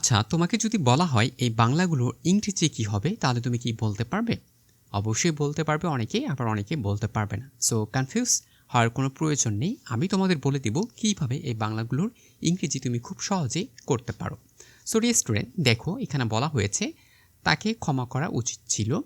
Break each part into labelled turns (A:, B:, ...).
A: আচ্ছা তোমাকে যদি বলা হয় এই বাংলাগুলোর ইংরেজি কী হবে, তাহলে তুমি কি বলতে পারবে? অবশ্যই বলতে পারবে অনেকেই, আবার অনেকে বলতে পারবে না। সো কনফিউজ হওয়ার কোনো প্রয়োজন নেই। আমি তোমাদের বলে দেব কীভাবে এই বাংলাগুলোর ইংরেজি তুমি খুব সহজেই করতে পারো। সো স্টুডেন্ট দেখো, এখানে বলা হয়েছে, তাকে ক্ষমা করা উচিত ছিল।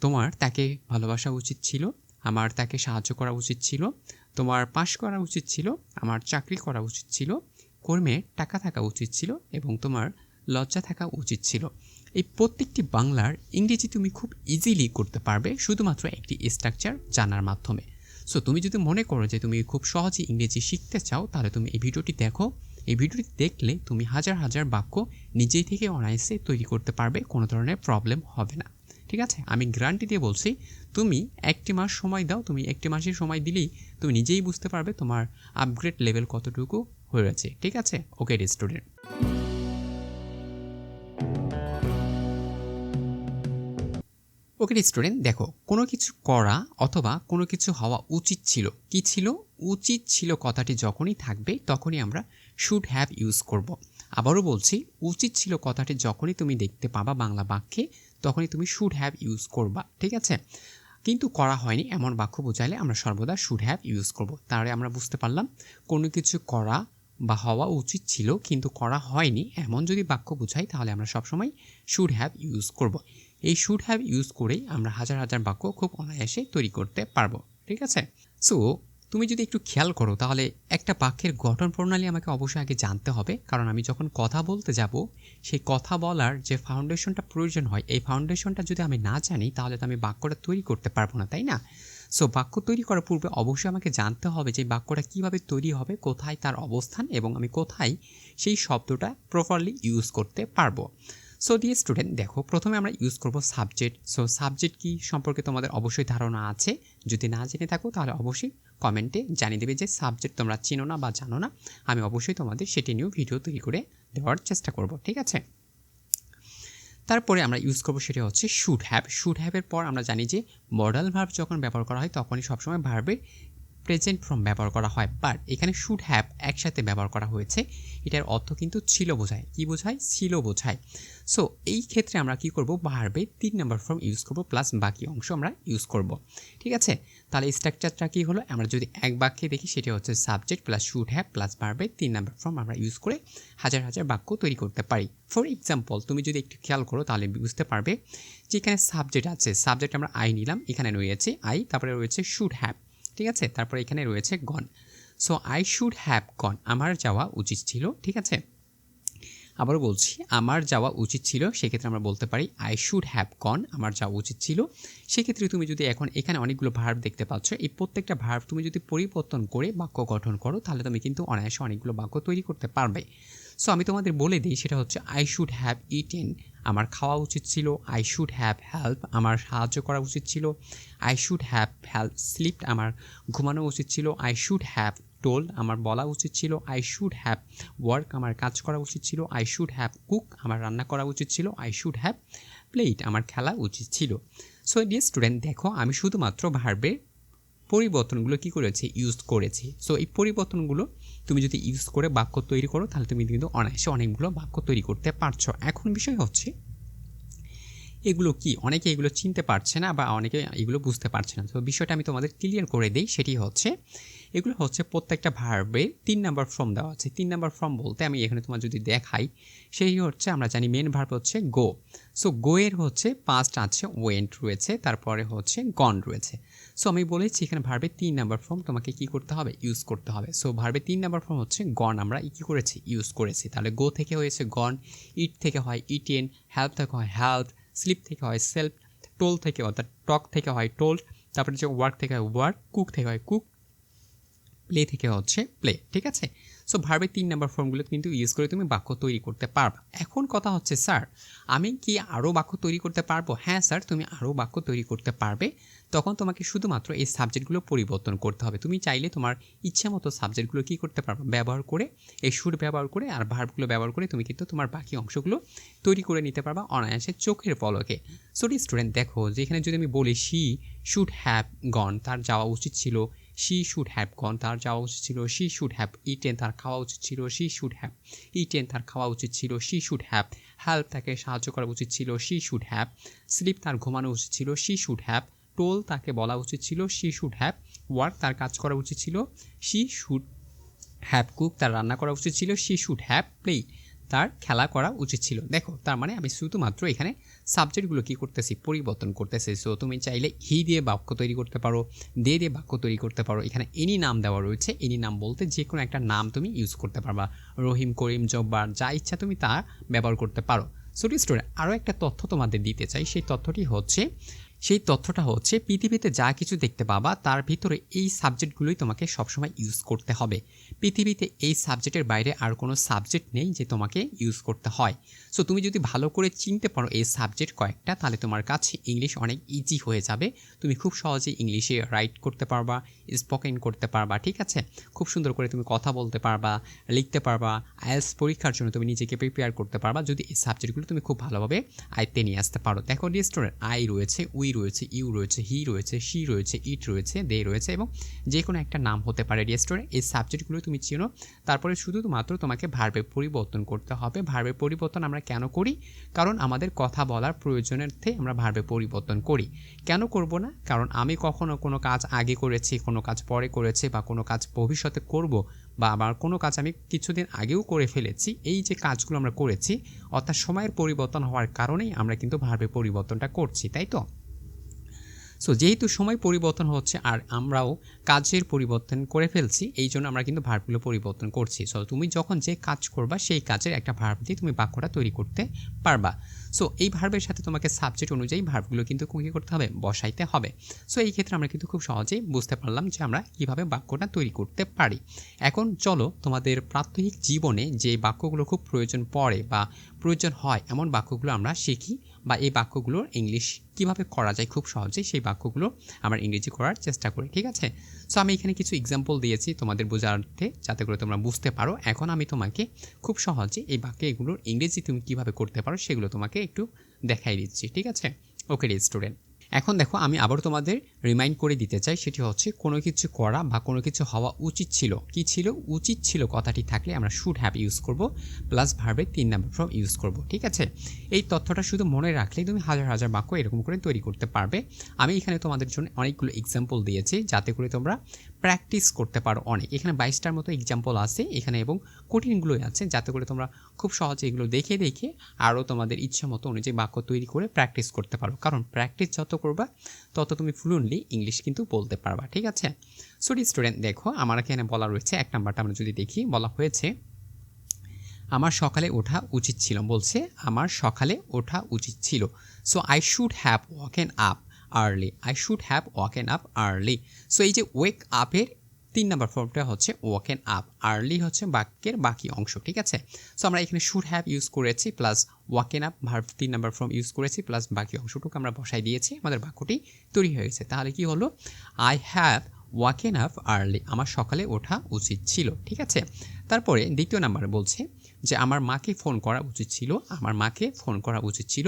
A: তোমার তাকে ভালোবাসা উচিত ছিল, আমার তাকে সাহায্য করা উচিত ছিল, তোমার পাশ করা উচিত ছিল, আমার চাকরি করা উচিত ছিল কর্মে টাকা থাকা উচিত ছিল এবং তোমার লজ্জা থাকা উচিত ছিল। এই প্রত্যেকটি বাংলার ইংরেজি তুমি খুব ইজিলি করতে পারবে শুধুমাত্র একটি স্ট্রাকচার জানার মাধ্যমে। সো তুমি যদি মনে করো যে তুমি খুব সহজে ইংরেজি শিখতে চাও, তাহলে তুমি এই ভিডিওটি দেখো। এই ভিডিওটি দেখলে তুমি হাজার হাজার বাক্য নিজেই থেকে অনায়াসে তৈরি করতে পারবে, কোনো ধরনের প্রবলেম হবে না। ঠিক আছে? আমি গ্যারান্টি দিয়ে বলছি, তুমি একটি মাস সময় দাও, তুমি একটি মাসের সময় দিলেই তুমি নিজেই বুঝতে পারবে তোমার আপগ্রেড লেভেল কতটুকু। হয়েছে ঠিক আছে? ওকে স্টুডেন্ট ওকে স্টুডেন্ট দেখো, কোনো কিছু করা অথবা কোনো কিছু হওয়া উচিত ছিল। কি ছিল? উচিত ছিল কথাটি যখনই থাকবে, তখনই আমরা শুড হ্যাভ ইউজ করব। আবারও বলছি, উচিত ছিল কথাটি যখনই তুমি দেখতে পাবা বাংলা বাক্যে, তখনই তুমি শুড হ্যাভ ইউজ করবা। ঠিক আছে? কিন্তু করা হয়নি, এমন বাক্য বোঝাইলে আমরা সর্বদা শুড হ্যাভ ইউজ করব। তাহলে আমরা বুঝতে পারলাম, কোনো কিছু করা বা হওয়া উচিত ছিল, কিন্তু করা হয়নি। এমন যদি বাক্য বোঝাই, তাহলে আমরা সবসময় শুড হ্যাভ ইউজ করব। এই শুড হ্যাভ ইউজ করেই আমরা হাজার হাজার বাক্য খুব অনায়াসে তৈরি করতে পারব, ঠিক আছে? সো তুমি যদি একটু খেয়াল করো, তাহলে একটা বাক্যের গঠন প্রণালী আমাকে অবশ্যই আগে জানতে হবে। কারণ আমি যখন কথা বলতে যাব, সেই কথা বলার যে ফাউন্ডেশনটা প্রয়োজন হয়, এই ফাউন্ডেশনটা যদি আমি না জানি, তাহলে তো আমি বাক্যটা তৈরি করতে পারব না, তাই না? সো বাক্য তৈরি করার পূর্বে অবশ্যই আমাকে জানতে হবে যে বাক্যটা কীভাবে তৈরি হবে, কোথায় তার অবস্থান এবং আমি কোথায় সেই শব্দটা প্রপারলি ইউজ করতে পারব। সো দিয়ে স্টুডেন্ট দেখো, প্রথমে আমরা ইউজ করব সাবজেক্ট সো সাবজেক্ট কি সম্পর্কে তোমাদের অবশ্যই ধারণা আছে। যদি না জেনে থাকো, তাহলে অবশ্যই কমেন্টে জানিয়ে দেবে যে সাবজেক্ট তোমরা চিনো না বা জানো না। আমি অবশ্যই তোমাদের সেটি নিয়েও ভিডিও তৈরি করে দেওয়ার চেষ্টা করব, ঠিক আছে? তারপরে আমরা ইউজ করব সেটা হচ্ছে শুড হ্যাভ শুড হ্যাভের পর আমরা জানি যে মডেল ভার্ব যখন ব্যবহার করা হয় তখনই সবসময় ভার্বের প্রেজেন্ট ফর্ম ব্যবহার করা হয় বাট এখানে শুড হ্যাভ একসাথে ব্যবহার করা হয়েছে। এটার অর্থ কিন্তু ছিল বোঝায়। কি বোঝায়? ছিল বোঝায়। সো এই ক্ষেত্রে আমরা কি করব? ভার্বে তিন নম্বর ফর্ম ইউজ করব প্লাস বাকি অংশ আমরা ইউজ করব। ঠিক আছে? তাহলে স্ট্রাকচারটা কী হলো? আমরা যদি এক বাক্যে দেখি, সেটা হচ্ছে subject plus should have plus ভার্বে তিন নম্বর ফর্ম আমরা ইউজ করে হাজার হাজার বাক্য তৈরি করতে পারি। ফর এক্সাম্পল তুমি যদি একটু খেয়াল করো, তাহলে বুঝতে পারবে যে এখানে সাবজেক্ট আছে। সাবজেক্ট আমরা আই নিলাম, এখানে রয়েছে আই তারপরে রয়েছে শুড হ্যাভ ঠিক আছে? তারপরে এখানে রয়েছে gone so I should have gone আমার যাওয়া উচিত ছিল, ঠিক আছে? আবারও বলছি, আমার যাওয়া উচিত ছিল, সেক্ষেত্রে আমরা বলতে পারি আই শুড হ্যাভ গন আমার যাওয়া উচিত ছিল। সেক্ষেত্রে তুমি যদি এখন এখানে অনেকগুলো ভার্ব দেখতে পাচ্ছ, এই প্রত্যেকটা ভার্ব তুমি যদি পরিবর্তন করে বাক্য গঠন করো, তাহলে তুমি কিন্তু অনায়াসে অনেকগুলো বাক্য তৈরি করতে পারবে। সো আমি তোমাদের বলে দিই, সেটা হচ্ছে আই শুড হ্যাভ ইটেন আমার খাওয়া উচিত ছিল। আই শুড হ্যাভ হেল্প আমার সাহায্য করা উচিত ছিল। I should have help sleep আমার ঘুমানো উচিত ছিল। আই শুড হ্যাভ টোল আমার বলা উচিত ছিল। আই শুড হ্যাভ ওয়ার্ক আমার কাজ করা উচিত ছিল। আই শুড হ্যাভ কুক আমার রান্না করা উচিত ছিল। আই শুড হ্যাভ প্লেট আমার খেলা উচিত ছিল। সো ডিয়ার স্টুডেন্ট দেখো, আমি শুধুমাত্র ভার্বের পরিবর্তনগুলো কি করেছি? ইউজ করেছি। সো এই পরিবর্তনগুলো তুমি যদি ইউজ করে বাক্য তৈরি করো, তাহলে তুমি কিন্তু অনায়াসে অনেকগুলো বাক্য তৈরি করতে পারছ। এখন বিষয় হচ্ছে, এগুলো কি? অনেকে এগুলো চিনতে পারছে না বা অনেকে এগুলো বুঝতে পারছে না। তো বিষয়টা আমি তোমাদের ক্লিয়ার করে দিই, সেটি হচ্ছে এগুলো হচ্ছে প্রত্যেকটা ভার্বে তিন নাম্বার ফর্ম দেওয়া আছে। তিন নাম্বার ফর্ম বলতে আমি এখানে তোমার যদি দেখাই, সেই হচ্ছে আমরা জানি মেন ভার্ব হচ্ছে গো সো গো এর হচ্ছে পাস্ট আছে ওয়েন্ট রয়েছে, তারপরে হচ্ছে গন রয়েছে। সো আমি বলেছি এখানে ভার্বে তিন নাম্বার ফর্ম তোমাকে কি করতে হবে? ইউজ করতে হবে। সো ভার্বে তিন নাম্বার ফর্ম হচ্ছে গন আমরা কী করেছি? ইউজ করেছি। তাহলে গো থেকে হয়েছে গন ইট থেকে হয় ইটেন হেল্প থেকে হয় হেল্প স্লিপ থেকে হয় সেলফ টোল থেকে অর্থাৎ টক থেকে হয় টোল্ড তারপরে যে ওয়ার্ক থেকে হয় ওয়ার্ক কুক থেকে হয় কুক প্লে থেকে হচ্ছে প্লে ঠিক আছে? সো ভার্বের তিন নাম্বার ফর্মগুলো কিন্তু ইউজ করে তুমি বাক্য তৈরি করতে পারবে। এখন কথা হচ্ছে স্যার আমি কি আরও বাক্য তৈরি করতে পারব? হ্যাঁ স্যার তুমি আরও বাক্য তৈরি করতে পারবে। তখন তোমাকে শুধুমাত্র এই সাবজেক্টগুলো পরিবর্তন করতে হবে। তুমি চাইলে তোমার ইচ্ছা মতো সাবজেক্টগুলো কী করতে পারবে? ব্যবহার করে, এই সুর ব্যবহার করে আর ভার্বগুলো ব্যবহার করে তুমি কিন্তু তোমার বাকি অংশগুলো তৈরি করে নিতে পারবা অনায়াসে চোখের পলকে। সো স্টুডেন্ট দেখো, যেখানে যদি আমি বলি শি শুড হ্যাভ গন তার যাওয়া উচিত ছিল শি শুড হ্যাভ গন তার যাওয়া উচিত ছিল। শি শুড হ্যাভ ইটেন তার খাওয়া উচিত ছিল। শি শুড হ্যাভ ইটেন তার খাওয়া উচিত ছিল। শি শুড হ্যাভ হেল্প তাকে সাহায্য করা উচিত ছিল। শি শুড হ্যাভ স্লিপ তার ঘুমানো উচিত ছিল। শি শুড হ্যাভ টোল তাকে বলা উচিত ছিল। শি শুড হ্যাভ ওয়ার্ক তার কাজ করা উচিত ছিল। শি শুড হ্যাভ কুক তার রান্না করা উচিত ছিল। শি শুড হ্যাভ প্লে তার খেলা করা উচিত ছিল। দেখো, তার মানে আমি শুধুমাত্র এখানে সাবজেক্টগুলো কী করতেছি, পরিবর্তন করতেছি। সো তুমি চাইলে হি দিয়ে বাক্য তৈরি করতে পারো দে দিয়ে বাক্য তৈরি করতে পারো। এখানে এনি নাম দেওয়া রয়েছে এনি নাম বলতে যে কোনো একটা নাম তুমি ইউজ করতে পারবা। রহিম, করিম, জব্বার, যা ইচ্ছা তুমি তা ব্যবহার করতে পারো। সো স্টোরে আরও একটা তথ্য তোমাদের দিতে চাই। সেই তথ্যটি হচ্ছে সেই তথ্যটা হচ্ছে, পৃথিবীতে যা কিছু দেখতে পাবা, তার ভিতরে এই সাবজেক্টগুলোই তোমাকে সবসময় ইউজ করতে হবে। পৃথিবীতে এই সাবজেক্টের বাইরে আর কোনো সাবজেক্ট নেই যে তোমাকে ইউজ করতে হয়। সো তুমি যদি ভালো করে চিনতে পারো এই সাবজেক্ট কয়েকটা, তাহলে তোমার কাছে ইংলিশ অনেক ইজি হয়ে যাবে। তুমি খুব সহজেই ইংলিশে রাইট করতে পারবা স্পোকেন করতে পারবা, ঠিক আছে? খুব সুন্দর করে তুমি কথা বলতে পারবা, লিখতে পারবা আইএলস পরীক্ষার জন্য তুমি নিজেকে প্রিপেয়ার করতে পারবা। যদি এই সাবজেক্টগুলো তুমি খুব ভালোভাবে আয়ত্তে নিয়ে আসতে পারো। দেখো ডিস্টোরের আই রয়েছে উই রয়েছে, ইউ রয়েছে, হি রয়েছে সি রয়েছে, ইট রয়েছে, দে রয়েছে এবং যে কোনো একটা নাম হতে পারে রেস্টুরেন্ট, এই সাবজেক্টগুলো তুমি চেনো। তারপরে শুধু মাত্র তোমাকে ভার্বের পরিবর্তন করতে হবে। ভার্বের পরিবর্তন আমরা কেন করি? কারণ আমাদের কথা বলার প্রয়োজনার্থে আমরা ভার্বে পরিবর্তন করি। কেন করব না? কারণ আমি কখনো কোনো কাজ আগে করেছি, কোনো কাজ পরে করেছি বা কোনো কাজ ভবিষ্যতে করব বা আবার কোনো কাজ আমি কিছুদিন আগেও করে ফেলেছি। এই যে কাজগুলো আমরা করেছি, অর্থাৎ সময়ের পরিবর্তন হওয়ার কারণেই আমরা কিন্তু ভার্বে পরিবর্তনটা করছি, তাই তো? সো যেহেতু সময় পরিবর্তন হচ্ছে আর আমরাও কাজের পরিবর্তন করে ফেলছি, এই জন্য আমরা কিন্তু ভার্বগুলো পরিবর্তন করছি। সো তুমি যখন যে কাজ করবা, সেই কাজের একটা ভার্ব দিয়ে তুমি বাক্যটা তৈরি করতে পারবা। সো এই ভার্বের সাথে তোমাকে সাবজেক্ট অনুযায়ী ভার্বগুলো কিন্তু কী করতে হবে? বসাইতে হবে। সো এই ক্ষেত্রে আমরা কিন্তু খুব সহজেই বুঝতে পারলাম যে আমরা কীভাবে বাক্যটা তৈরি করতে পারি। এখন চলো তোমাদের প্রাত্যহিক জীবনে যে বাক্যগুলো খুব প্রয়োজন পড়ে বা প্রয়োজন হয়, এমন বাক্যগুলো আমরা শিখি। বা এই বাক্যগুলোর ইংলিশ কীভাবে করা যায় খুব সহজেই সেই বাক্যগুলো আমরা ইংরেজি করার চেষ্টা করি, ঠিক আছে? সো আমি এখানে কিছু এক্সাম্পল দিয়েছি তোমাদের বোঝাতে যাতে করে তোমরা বুঝতে পারো। এখন আমি তোমাকে খুব সহজে এই বাক্যে এগুলোর ইংরেজি তুমি কীভাবে করতে পারো সেগুলো তোমাকে একটু দেখাই দিচ্ছি, ঠিক আছে? ওকে রে স্টুডেন্ট এখন দেখো, আমি আবার তোমাদের রিমাইন্ড করে দিতে চাই, সেটি হচ্ছে কোনো কিছু করা বা কোনো কিছু হওয়া উচিত ছিল। কি ছিল? উচিত ছিল কথাটি থাকলে আমরা শুড হ্যাভ ইউজ করব প্লাস ভার্বের তিন নাম্বার ফর্ম ইউজ করব, ঠিক আছে? এই তথ্যটা শুধু মনে রাখলেই তুমি হাজার হাজার বাক্য এরকম করে তৈরি করতে পারবে। আমি এখানে তোমাদের জন্য অনেকগুলো এক্সাম্পল দিয়েছি, যাতে করে তোমরা প্র্যাকটিস করতে পারো অনেক। এখানে বাইশটার মতো এক্সাম্পল আছে, এখানে এবং কঠিনগুলোই আছে, যাতে করে তোমরা খুব সহজে এগুলো দেখে দেখে আরও তোমাদের ইচ্ছা মতো অনুযায়ী বাক্য তৈরি করে প্র্যাকটিস করতে পারো। কারণ প্র্যাকটিস যত করবা, তত তুমি ফ্লুয়েন্টলি ইংলিশ কিন্তু বলতে পারবা, ঠিক আছে? সরি স্টুডেন্ট দেখো আমার এখানে বলা রয়েছে, এক নাম্বারটা আমরা যদি দেখি, বলা হয়েছে, আমার সকালে ওঠা উচিত ছিল। বলছে, আমার সকালে ওঠা উচিত ছিল। So I should have woken up early I should have woken up early so এই যে ওয়েক আপের তিন নাম্বার ফর্মটা হচ্ছে ওয়াকেন আপ আর্লি হচ্ছে বাক্যের বাকি অংশ, ঠিক আছে? সো আমরা এখানে শুড হ্যাভ ইউজ করেছি প্লাস ওয়াকেন আপ ভার্ভ তিন নাম্বার ফর্ম ইউজ করেছি প্লাস বাকি অংশটুকু আমরা বসাই দিয়েছি, আমাদের বাক্যটি তৈরি হয়ে গেছে। তাহলে কি হলো? I have woken up early আমার সকালে ওঠা উচিত ছিল, ঠিক আছে? তারপরে দ্বিতীয় নাম্বার বলছে যে আমার মাকে ফোন করা উচিত ছিল, আমার মাকে ফোন করা উচিত ছিল।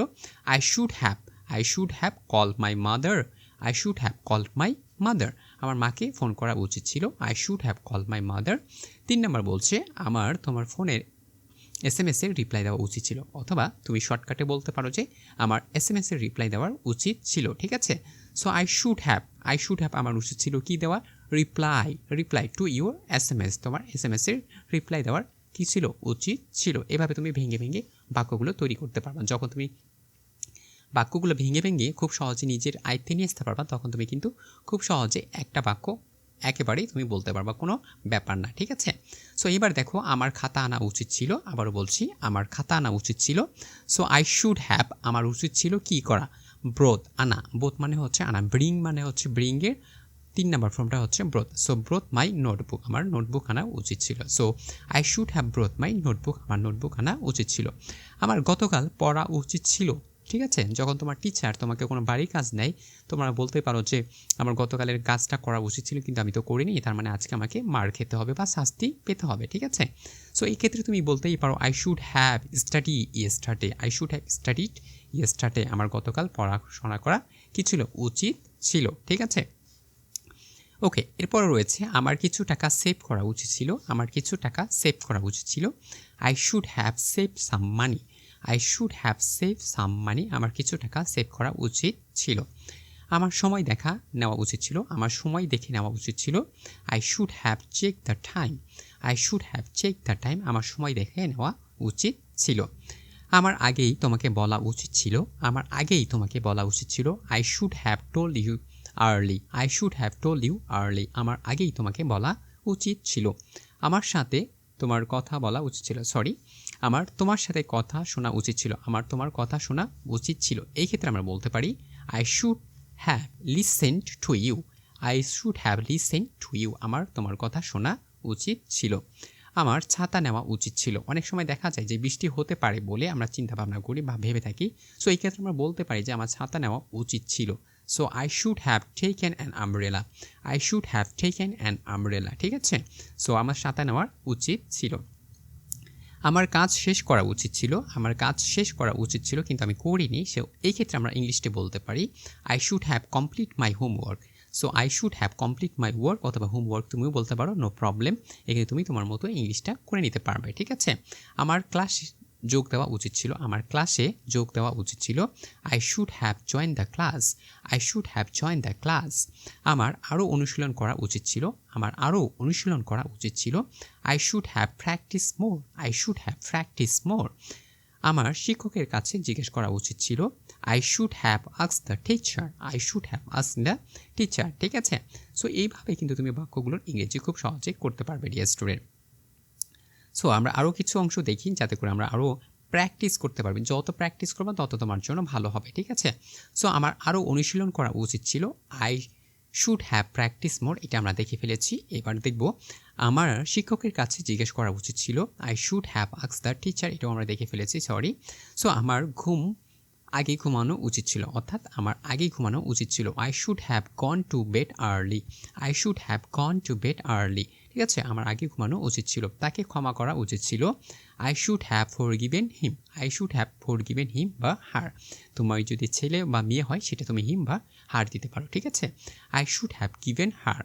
A: I should have I should have call my mother I should have call my mother আমার মাকে ফোন করা উচিত ছিল। I should have call my mother তিন নম্বর বলছে, আমার তোমার ফোনের এস এম এসের রিপ্লাই দেওয়া উচিত ছিল। অথবা তুমি শর্টকাটে বলতে পারো যে, আমার এস এম এসের রিপ্লাই দেওয়ার উচিত ছিল। ঠিক আছে? So I should have I should have আমার উচিত ছিল কি দেওয়া? Reply reply to your S M S তোমার এস এম এসের রিপ্লাই দেওয়ার কী ছিল? উচিত ছিল। এভাবে তুমি ভেঙে ভেঙে বাক্যগুলো তৈরি করতে পারবা। যখন তুমি বাক্যগুলো ভেঙে ভেঙে খুব সহজে নিজের আয়ত্তে নিয়ে আসতে পারবা, তখন তুমি কিন্তু খুব সহজে একটা বাক্য একেবারেই তুমি বলতে পারবা, কোনো ব্যাপার না, ঠিক আছে? সো এবার দেখো, আমার খাতা আনা উচিত ছিল, আবারও বলছি, আমার খাতা আনা উচিত ছিল। সো আই শুড হ্যাভ আমার উচিত ছিল কি করা? ব্রোথ আনা। বোধ মানে হচ্ছে আনা। ব্রিং মানে হচ্ছে ব্রিংয়ের তিন নাম্বার ফর্মটা হচ্ছে brought so brought my notebook আমার নোটবুক আনা উচিত ছিল। So I should have brought my notebook আমার নোটবুক আনা উচিত ছিল। আমার গতকাল পড়া উচিত ছিল ঠিক আছে? যখন তোমার টিচার তোমাকে কোনো বাড়ির কাজ নেয়, তোমরা বলতে পারো যে, আমার গতকালের কাজটা করা উচিত ছিল, কিন্তু আমি তো করিনি। তার মানে আজকে আমাকে মার খেতে হবে বা শাস্তি পেতে হবে। ঠিক আছে? সো এই ক্ষেত্রে তুমি বলতেই পারো I should have study yesterday I should have studied yesterday আমার গতকাল পড়াশোনা করা কি ছিল? উচিত ছিল। ঠিক আছে? ওকে এরপরে রয়েছে, আমার কিছু টাকা সেভ করা উচিত ছিল। আমার কিছু টাকা সেভ করা উচিত ছিল। I should have save some money I should have save some money আমার কিছু টাকা সেভ করা উচিত ছিল। আমার সময় দেখা নেওয়া উচিত ছিল। আমার সময় দেখে নেওয়া উচিত ছিল। I should have check the time I should have check the time আমার সময় দেখে নেওয়া উচিত ছিল। আমার আগেই তোমাকে বলা উচিত ছিল। আমার আগেই তোমাকে বলা উচিত ছিল। I should have told you early I should have told you early আমার আগেই তোমাকে বলা উচিত ছিল। আমার সাথে তোমার কথা বলা উচিত ছিল। সরি আমার তোমার সাথে কথা শোনা উচিত ছিল, আমার তোমার কথা শোনা উচিত ছিল। এই ক্ষেত্রে আমরা বলতে পারি I should have listened to you I should have listened to you আমার তোমার কথা শোনা উচিত ছিল, আমার ছাতা নেওয়া উচিত ছিল। অনেক সময় দেখা যায় যে বৃষ্টি হতে পারে বলে আমরা চিন্তা ভাবনা করি বা ভেবে থাকি সো এই ক্ষেত্রে আমরা বলতে পারি যে আমার ছাতা নেওয়া উচিত ছিল। So I should have taken an umbrella I should have taken an umbrella ঠিক আছে? সো আমার ছাতা নেওয়ার উচিত ছিল। আমার কাজ শেষ করা উচিত ছিল, আমার কাজ শেষ করা উচিত ছিল, কিন্তু আমি করিনি। সে এই ক্ষেত্রে আমরা ইংলিশে বলতে পারি I should have complete my homework so I should have complete my work অথবা হোমওয়ার্ক তুমিও বলতে পারো নো প্রবলেম এখানে তুমি তোমার মতো ইংলিশটা করে নিতে পারবে, ঠিক আছে? আমার ক্লাস যোগ দেওয়া উচিত ছিল। আমার ক্লাসে যোগ দেওয়া উচিত ছিল I should have join the class I should have join the class আমার আরও অনুশীলন করা উচিত ছিল, আমার আরও অনুশীলন করা উচিত ছিল I should have practice more I should have practice more আমার শিক্ষকের কাছে জিজ্ঞেস করা উচিত ছিল আই শুড হ্যাভ আক্স the teacher I should have আক্স দ্য টিচার ঠিক আছে? সো এইভাবে কিন্তু তুমি বাক্যগুলোর ইংরেজি খুব সহজে করতে পারবে ডিয়ার স্টুডেন্ট সো আমরা আরও কিছু অংশ দেখি যাতে করে আমরা আরও প্র্যাকটিস করতে পারবে। যত প্র্যাকটিস করবে, তত তোমার জন্য ভালো হবে, ঠিক আছে? সো আমার আরও অনুশীলন করা উচিত ছিল I should have practice more এটা আমরা দেখে ফেলেছি। এবার দেখব, আমার শিক্ষকের কাছে জিজ্ঞেস করা উচিত ছিল আই শুড হ্যাভ আক্স দ্য টিচার এটাও আমরা দেখে ফেলেছি সরি সো আমার ঘুম আগে ঘুমানো উচিত ছিল। অর্থাৎ আমার আগেই ঘুমানো উচিত ছিল। I should have gone to bed early I should have gone to bed early ঠিক আছে? আমার আগে ঘুমানো উচিত ছিল। তাকে ক্ষমা করা উচিত ছিল। I should have forgiven him I should have forgiven him বা হার তোমার যদি ছেলে বা মেয়ে হয়, সেটা তুমি হিম বা হার দিতে পারো। ঠিক আছে? I should have given her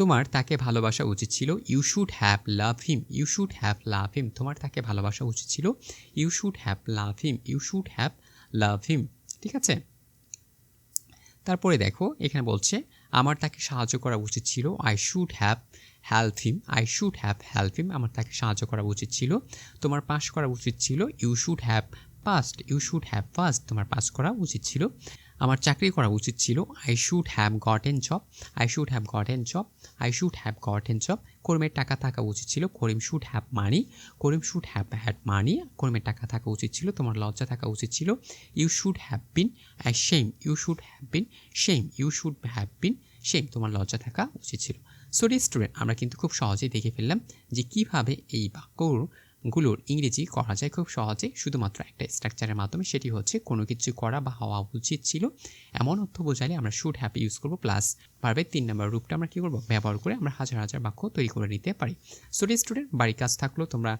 A: তোমার তাকে ভালোবাসা উচিত ছিল। You should have love him you should have love him তোমার তাকে ভালোবাসা উচিত ছিল। You should have love him you should have love him ঠিক আছে? তারপরে দেখো, এখানে বলছে, আমার তাকে সাহায্য করা উচিত ছিল। I should have help him I should have help him আমার তাকে সাহায্য করা উচিত ছিল। তোমার পাস করা উচিত ছিল। You should have past you should have fast তোমার পাস করা উচিত ছিল। আমার চাকরি করা উচিত ছিল। I should have got an job I should have got an job I should have got an job কর্মের টাকা থাকা উচিত ছিল। করিম should have money Karim should have had money কর্মের টাকা থাকা উচিত ছিল। তোমার লজ্জা থাকা উচিত ছিল। You should have been as shame you should have been shame you should have been shame তোমার লজ্জা থাকা উচিত ছিল। সো স্টুডেন্ট আমরা কিন্তু খুব সহজেই দেখে ফেললাম যে কীভাবে এই বাক্যর গুলোর ইংরেজি করা যায় খুব সহজে শুধুমাত্র একটা স্ট্রাকচারের মাধ্যমে সেটি হচ্ছে কোনো কিছু করা বা হওয়া উচিত ছিল। এমন অর্থ বোঝালে আমরা শুড হ্যাপি ইউজ করব প্লাস ভার্বের তিন নম্বর রূপটা আমরা কী করব? ব্যবহার করে আমরা হাজার হাজার বাক্য তৈরি করে নিতে পারি। সো স্টুডেন্ট বাড়ির কাজ থাকলেও তোমরা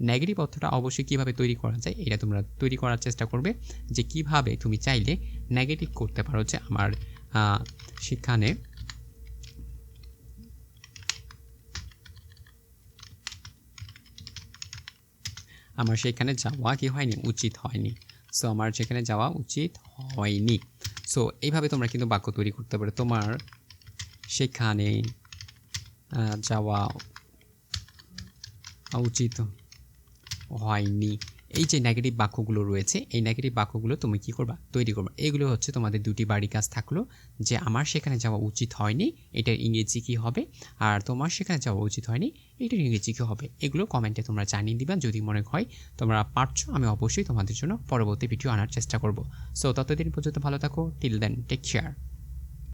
A: নেগেটিভ অর্থটা অবশ্যই কীভাবে তৈরি করা যায় এটা তোমরা তৈরি করার চেষ্টা করবে যে কীভাবে তুমি চাইলে নেগেটিভ করতে পারো যে আমার সেখানে আমার সেখানে যাওয়া কি হয়নি? উচিত হয়নি। সো আমার সেখানে যাওয়া উচিত হয়নি। সো এইভাবে তোমরা কিন্তু বাক্য তৈরি করতে পারো। তোমার সেখানে যাওয়া উচিত হয়নি। এই যে নেগেটিভ বাক্যগুলো রয়েছে, এই নেগেটিভ বাক্যগুলো তুমি কি করবা? তৈরি করবা। এগুলো হচ্ছে তোমাদের দুটি বাড়ি কাজ থাকল, যে আমার সেখানে যাওয়া উচিত হয়নি, এটার ইংরেজি কী হবে? আর তোমার সেখানে যাওয়া উচিত হয়নি, এটার ইংরেজি কী হবে? এগুলো কমেন্টে তোমরা জানিয়ে দিবা, যদি মনে হয় তোমরা পারছ, আমি অবশ্যই তোমাদের জন্য পরবর্তী ভিডিও আনার চেষ্টা করব। সো ততদিন পর্যন্ত ভালো থাকো টিল দেন টেক কেয়ার